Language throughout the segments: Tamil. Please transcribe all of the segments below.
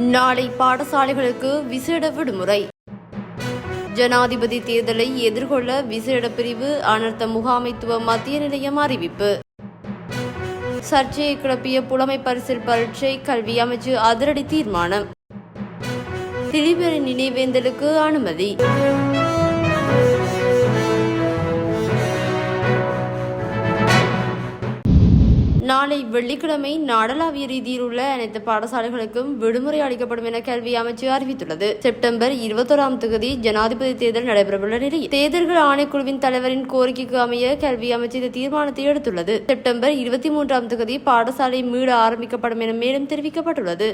நாளை பாடசாலைகளுக்கு விசேட விடுமுறை. ஜனாதிபதி தேர்தலை எதிர்கொள்ள விசேட பிரிவு அனர்த்த முகாமைத்துவ மத்திய நிலையம் அறிவிப்பு. சர்ச்சையை கிளப்பிய புலமை பரிசில் பரீட்சை கல்வி அமைச்சு அதிரடி தீர்மானம். திலீபரின் நினைவேந்தலுக்கு அனுமதி. நாளை வெள்ளிக்கிழமை நாடளாவிய ரீதியில் உள்ள அனைத்து பாடசாலைகளுக்கும் விடுமுறை அளிக்கப்படும் என கல்வி அமைச்சு அறிவித்துள்ளது. செப்டம்பர் இருபத்தோராம் தேதி ஜனாதிபதி தேர்தல் நடைபெறவுள்ள நிலையில் தேர்தல்கள் ஆணைக்குழுவின் தலைவரின் கோரிக்கைக்கு அமைய கல்வி அமைச்சு இந்த தீர்மானத்தை எடுத்துள்ளது. செப்டம்பர் இருபத்தி மூன்றாம் தேதி பாடசாலை மீள ஆரம்பிக்கப்படும் என மேலும் தெரிவிக்கப்பட்டுள்ளது.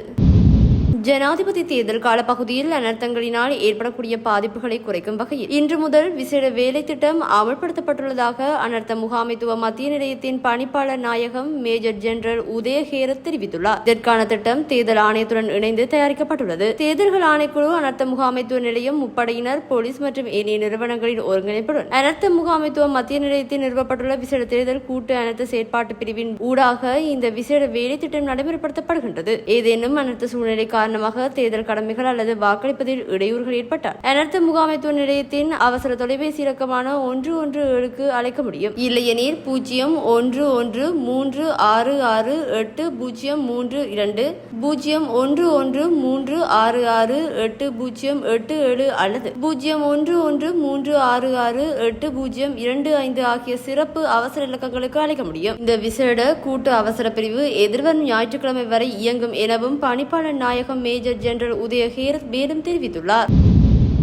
ஜனாதிபதி தேர்தல் காலப்பகுதியில் அனர்த்தங்களினால் ஏற்படக்கூடிய பாதிப்புகளை குறைக்கும் வகையில் இன்று முதல் விசேட வேலை திட்டம் அமல்படுத்தப்பட்டுள்ளதாக அனர்த்த முகாமைத்துவ மத்திய நிலையத்தின் பணிப்பாளர் நாயகம் மேஜர் ஜெனரல் உதய ஹேரத் தெரிவித்துள்ளார். இதற்கான திட்டம் தேர்தல் ஆணையத்துடன் இணைந்து தயாரிக்கப்பட்டுள்ளது. தேர்தல்கள் ஆணைக்குழு அனர்த்த முகாமைத்துவ நிலையம் முப்படையினர் போலீஸ் மற்றும் ஏனைய நிறுவனங்களின் ஒருங்கிணைப்புடன் அனர்த்த முகாமைத்துவ மத்திய நிலையத்தில் நிறுவப்பட்டுள்ள விசேட தேர்தல் கூட்டு அனர்த்த செயற்பாட்டு பிரிவின் ஊடாக இந்த விசேட வேலை திட்டம் நடைமுறைப்படுத்தப்படுகின்றது. ஏதேனும் அனர்த்த சூழ்நிலை காரணமாக தேர்தல் கடமைகள் அல்லது வாக்களிப்பதில் இடையூறுகள் ஏற்பட்டால் அனர்த்த முகாமைத்துவ நிலையத்தின் அவசர தொலைபேசி இலக்கமான ஒன்று ஒன்று ஏழுக்கு அழைக்க முடியும். இல்லையெனில் பூஜ்ஜியம் ஒன்று ஒன்று மூன்று ஆறு ஆறு எட்டு பூஜ்ஜியம் மூன்று இரண்டு பூஜ்ஜியம் ஒன்று ஒன்று மூன்று ஆறு ஆறு எட்டு பூஜ்ஜியம் எட்டு ஏழு அல்லது பூஜ்ஜியம் ஒன்று ஒன்று மூன்று ஆறு ஆறு எட்டு பூஜ்ஜியம் இரண்டு ஐந்து ஆகிய சிறப்பு அவசர இலக்கங்களுக்கு அழைக்க முடியும். இந்த விசேட கூட்டு அவசர பிரிவு எதிர்வரும் ஞாயிற்றுக்கிழமை வரை இயங்கும் எனவும் பணிப்பாளர் நாயகம் மேஜர் ஜெனரல் உதய மேலும் தெரிவித்துள்ளார்.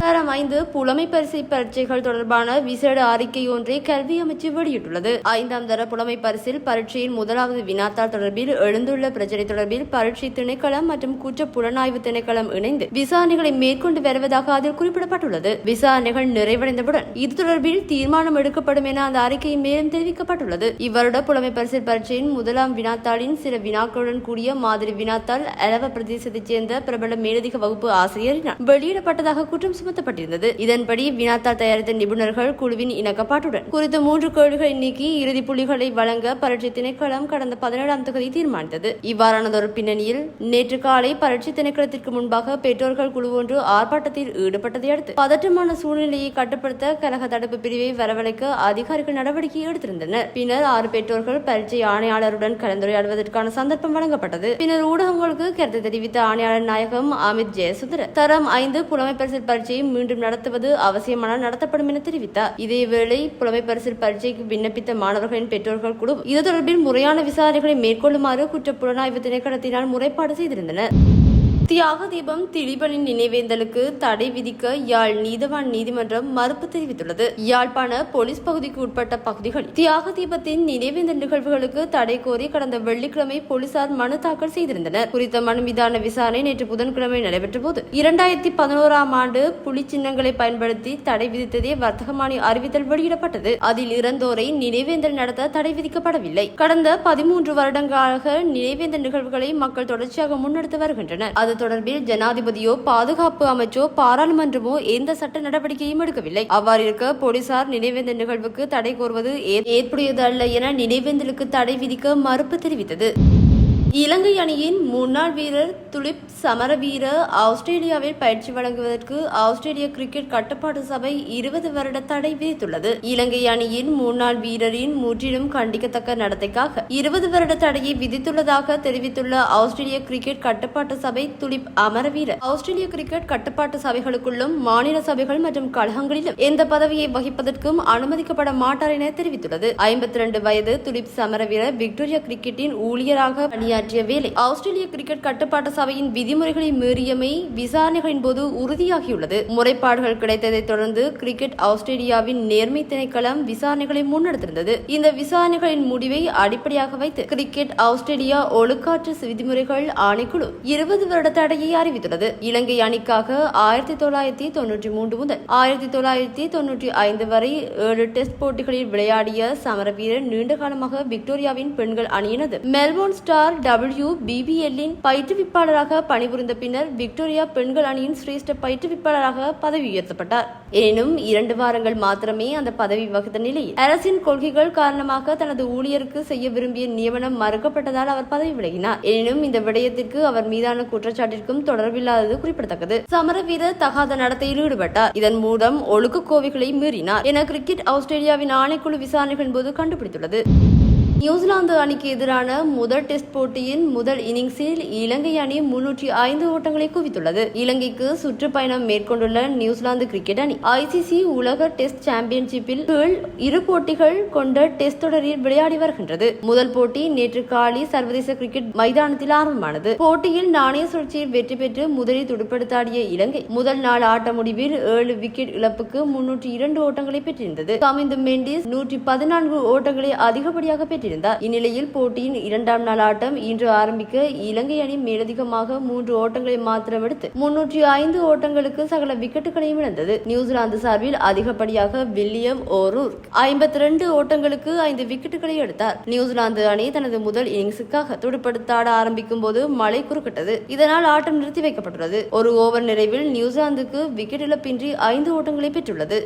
தரம் ஐந்து புலமை பரிசை பரீட்சைகள் தொடர்பான விசேட அறிக்கை ஒன்றை கல்வி அமைச்சு வெளியிட்டுள்ளது. ஐந்தாம் தர புலமை பரிசில் பரீட்சையின் முதலாவது வினாத்தாள் தொடர்பில் எழுந்துள்ள பிரச்சனை தொடர்பில் பரீட்சை திணைக்களம் மற்றும் குற்ற புலனாய்வு திணைக்களம் இணைந்து விசாரணைகளை மேற்கொண்டு வருவதாக அதில் குறிப்பிடப்பட்டுள்ளது. விசாரணைகள் நிறைவடைந்தவுடன் இது தொடர்பில் தீர்மானம் எடுக்கப்படும் என அந்த அறிக்கையில் மேலும் தெரிவிக்கப்பட்டுள்ளது. இவ்வருட புலமை பரிசில் பரீட்சையின் முதலாம் வினாத்தாளின் சில வினாக்களுடன் கூடிய மாதிரி வினாத்தாள் அளவ பிரதேசத்தைச் சேர்ந்த பிரபல மேலதிக வகுப்பு ஆசிரியரினால் வெளியிடப்பட்டதாக குற்றம் சுமத்தப்பட்டிருந்தது. இதன்படி வினாத்தாள் தயாரித்த நிபுணர்கள் குழுவின் இணக்கப்பாட்டுடன் குறித்த மூன்று கேள்விகளை நீக்கி இறுதி புள்ளிகளை வழங்க பரட்சி திணைக்களம் கடந்த பதினேழாம் தொகுதி தீர்மானித்தது. இவ்வாறானதொரு பின்னணியில் நேற்று காலை பரட்சி திணைக்களத்திற்கு முன்பாக பெற்றோர்கள் குழு ஒன்று ஆர்ப்பாட்டத்தில் ஈடுபட்டதை அடுத்து பதற்றமான சூழ்நிலையை கட்டுப்படுத்த கழக தடுப்பு பிரிவை வரவழைக்க அதிகாரிகள் நடவடிக்கை எடுத்திருந்தனர். பின்னர் ஆறு பெற்றோர்கள் பரீட்சை ஆணையாளருடன் கலந்துரையாடுவதற்கான சந்தர்ப்பம் வழங்கப்பட்டது. பின்னர் ஊடகங்களுக்கு கருத்து தெரிவித்த ஆணையாளர் நாயகம் அமித் ஜெயசுந்தர தரம் ஐந்து புலமை பரிசில் பரீட்சையை மீண்டும் நடத்துவது அவசியமானால் நடத்தப்படும் என தெரிவித்தார். இதேவேளை புலமை பரிசில் பரீட்சைக்கு விண்ணப்பித்த மாணவர்களின் பெற்றோர்கள் குழு இது தொடர்பில் முறையான விசாரணைகளை மேற்கொள்ளுமாறு குற்ற புலனாய்வு திணைக்களத்தினால் முறைப்பாடு செய்திருந்தனர். தியாக தீபம் திலீபனின் நினைவேந்தலுக்கு தடை விதிக்க யாழ் நீதவான் நீதிமன்றம் மறுப்பு தெரிவித்துள்ளது. யாழ்ப்பாண போலீஸ் பகுதிக்கு உட்பட்ட பகுதிகள் தியாக தீபத்தின் நினைவேந்தல் நிகழ்வுகளுக்கு தடை கோரி கடந்த வெள்ளிக்கிழமை போலீசார் மனு தாக்கல் செய்திருந்தனர். குறித்த மனு மீதான விசாரணை நேற்று புதன்கிழமை நடைபெற்ற போது இரண்டாயிரத்தி பதினோராம் ஆண்டு புலி சின்னங்களை பயன்படுத்தி தடை விதித்ததே வர்த்தகமானி அறிவித்தல் வெளியிடப்பட்டது. அதில் இறந்தோரை நினைவேந்தல் நடத்த தடை விதிக்கப்படவில்லை. கடந்த பதிமூன்று வருடங்களாக நினைவேந்தல் நிகழ்வுகளை மக்கள் தொடர்ச்சியாக முன்னெடுத்து வருகின்றனர். அது தொடர்பில் ஜனாதிபதியோ பாதுகாப்பு அமைச்சோ பாராளுமன்றமோ எந்த சட்ட நடவடிக்கையும் எடுக்கவில்லை. அவ்வாறு இருக்க போலீசார் நினைவேந்த நிகழ்வுக்கு தடை கோருவது ஏ- ஏற்புடையது அல்ல என நினைவேந்தலுக்கு தடை விதிக்க மறுப்பு தெரிவித்தது. இலங்கை அணியின் முன்னாள் வீரர் துலிப் சமரவீர ஆஸ்திரேலியாவில் பயிற்சி வழங்குவதற்கு ஆஸ்திரேலிய கிரிக்கெட் கட்டுப்பாட்டு சபை இருபது வருட தடை விதித்துள்ளது. இலங்கை அணியின் முன்னாள் வீரரின் முற்றிலும் கண்டிக்கத்தக்க நடத்தைக்காக இருபது வருட தடையை விதித்துள்ளதாக தெரிவித்துள்ள ஆஸ்திரேலிய கிரிக்கெட் கட்டுப்பாட்டு சபை துலிப் அமரவீர ஆஸ்திரேலிய கிரிக்கெட் கட்டுப்பாட்டு சபைகளுக்குள்ளும் மாநில சபைகள் மற்றும் கழகங்களிலும் எந்த பதவியை வகிப்பதற்கும் அனுமதிக்கப்பட மாட்டார் என தெரிவித்துள்ளது. ஐம்பத்தி ரெண்டு வயது துலிப் சமரவீர விக்டோரியா கிரிக்கெட்டின் ஊழியராக பணியாற்றிய வேலை ஆஸ்திரேலிய கிரிக்கெட் கட்டுப்பாட்டு சபையின் விதிமுறைகளை மீறியமை விசாரணைகளின் போது உறுதியாகியுள்ளது. முறைப்பாடுகள் கிடைத்ததைத் தொடர்ந்து கிரிக்கெட் ஆஸ்திரேலியாவின் நேர்மை திணைக்களம் விசாரணைகளை முன்னெடுத்திருந்தது. இந்த விசாரணைகளின் முடிவை அடிப்படையாக வைத்து கிரிக்கெட் ஆஸ்திரேலியா ஒழுக்காற்று விதிமுறைகள் ஆணைக்குழு இருபது வருட தடையை அறிவித்துள்ளது. இலங்கை அணிக்காக ஆயிரத்தி தொள்ளாயிரத்தி தொன்னூற்றி மூன்று முதல் ஆயிரத்தி தொள்ளாயிரத்தி தொன்னூற்றி ஐந்து வரை ஏழு டெஸ்ட் போட்டிகளில் விளையாடிய சமரவீரர் நீண்ட காலமாக விக்டோரியாவின் பெண்கள் அணியினது. மெல்போர்ன் ஸ்டார் டபிள்யூ பிபிஎல்லின் பயிற்றுவிப்பாளராக பணிபுரிந்த பின்னர் விக்டோரியா பெண்கள் அணியின் சிரேஷ்ட பயிற்றுவிப்பாளராக பதவி உயர்த்தப்பட்டார். எனினும் இரண்டு வாரங்கள் மாத்திரமே அந்த பதவி வகித்த நிலையில் அரசின் கொள்கைகள் காரணமாக தனது ஊழியருக்கு செய்ய விரும்பிய நியமனம் மறுக்கப்பட்டதால் அவர் பதவி விலகினார். எனினும் இந்த விடயத்திற்கு அவர் மீதான குற்றச்சாட்டிற்கும் தொடர்பில்லாதது குறிப்பிடத்தக்கது. சமர வீரர் தகாத நடத்தையில் ஈடுபட்டார். இதன் மூலம் ஒழுக்க கோவைகளை மீறினார் என கிரிக்கெட் ஆஸ்திரேலியாவின் ஆணைக்குழு விசாரணைகளின் போது கண்டுபிடித்துள்ளது. நியூசிலாந்து அணிக்கு எதிரான முதல் டெஸ்ட் போட்டியின் முதல் இன்னிங்ஸில் இலங்கை அணி முன்னூற்றி ஐந்து ஓட்டங்களை குவித்துள்ளது. இலங்கைக்கு சுற்றுப்பயணம் மேற்கொண்டுள்ள நியூசிலாந்து கிரிக்கெட் அணி ஐசிசி உலக டெஸ்ட் சாம்பியன்ஷிப்பில் கீழ் இரு போட்டிகள் கொண்ட டெஸ்ட் தொடரில் விளையாடி வருகின்றது. முதல் போட்டி நேற்று காலி சர்வதேச கிரிக்கெட் மைதானத்தில் ஆரம்பமானது. போட்டியில் நாணய சுழற்சியில் வெற்றி பெற்று முதலில் துடுப்படுத்தாடிய இலங்கை முதல் நாள் ஆட்ட முடிவில் ஏழு விக்கெட் இழப்புக்கு முன்னூற்றி இரண்டு ஓட்டங்களை பெற்றிருந்தது. கமிந்து மெண்டிஸ் நூற்றி பதினான்கு ஓட்டங்களை அதிகப்படியாக பெற்றிருந்தது. இருந்தார் இந்நிலையில் போட்டியின் இரண்டாம் நாள் ஆட்டம் இன்று ஆரம்பிக்க இலங்கை அணி மேலதிகமாக மூன்று ஓட்டங்களை மாத்திரம் எடுத்து முன்னூற்றி ஐந்து ஓட்டங்களுக்கு சகல விக்கெட்டுகளையும் இழந்தது. நியூசிலாந்து சார்பில் அதிகப்படியாக வில்லியம் ஓரூர் ஐம்பத்தி ரெண்டு ஓட்டங்களுக்கு ஐந்து விக்கெட்டுகளை எடுத்தார். நியூசிலாந்து அணி தனது முதல் இன்னிங்ஸுக்காக துடுப்படுத்தாட ஆரம்பிக்கும் போது மழை குறுக்கிட்டது. இதனால் ஆட்டம் நிறுத்தி வைக்கப்பட்டுள்ளது. ஒரு ஓவர் நிறைவில் நியூசிலாந்துக்கு விக்கெட் இழப்பின்றி ஐந்து ஓட்டங்களை பெற்றுள்ளது.